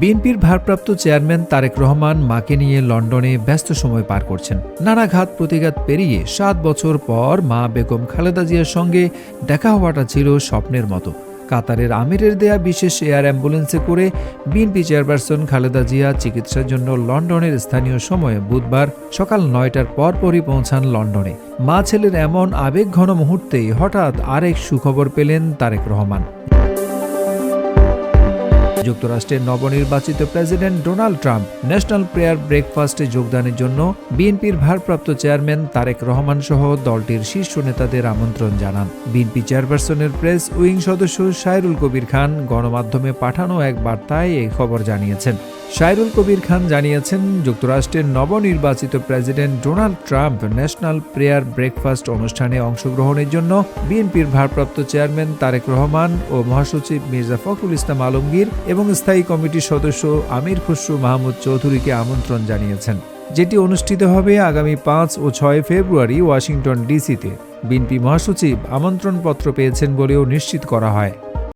বিএনপির ভারপ্রাপ্ত চেয়ারম্যান তারেক রহমান মাকে নিয়ে লন্ডনে ব্যস্ত সময় পার করছেন। নানা ঘাত প্রতিঘাত পেরিয়ে সাত বছর পর মা বেগম খালেদা জিয়ার সঙ্গে দেখা হওয়াটা ছিল স্বপ্নের মতো। কাতারের আমিরের দেয়া বিশেষ এয়ার অ্যাম্বুলেন্সে করে বিএনপি চেয়ারপারসন খালেদা জিয়া চিকিৎসার জন্য লন্ডনের স্থানীয় সময়ে বুধবার সকাল নয়টার পরপরই পৌঁছান লন্ডনে। মা ছেলের এমন আবেগঘন মুহূর্তেই হঠাৎ আরেক সুখবর পেলেন তারেক রহমান। যুক্তরাষ্ট্রের নবনির্বাচিত president Donald Trump national prayer ব্রেকফাস্টে যোগদানের জন্য বিএনপির ভারপ্রাপ্ত চেয়ারম্যান তারেক রহমান সহ দলটির শীর্ষ নেতাদের আমন্ত্রণ জানান। বিএনপি চেয়ারপারসনের প্রেস উইং সদস্য সাইরুল কবির খান গণমাধ্যমে পাঠানো এক বার্তায় এই খবর জানিয়েছেন। সাইরুল কবির খান জানিয়েছেন, যুক্তরাষ্ট্রের নবনির্বাচিত president Donald Trump national prayer breakfast অনুষ্ঠানে অংশগ্রহণের জন্য বিএনপির ভারপ্রাপ্ত চেয়ারম্যান তারেক রহমান ও মহাসচিব মির্জা ফখরুল ইসলাম আলমগীর এবং স্থায়ী কমিটির সদস্য আমির খসরু মাহমুদ চৌধুরীকে আমন্ত্রণ জানিয়েছেন। যেটি অনুষ্ঠিত হবে আগামী পাঁচ ও ছয় ফেব্রুয়ারি ওয়াশিংটন ডিসিতে। বিএনপি মহাসচিব আমন্ত্রণপত্র পেয়েছেন বলেও নিশ্চিত করা হয়।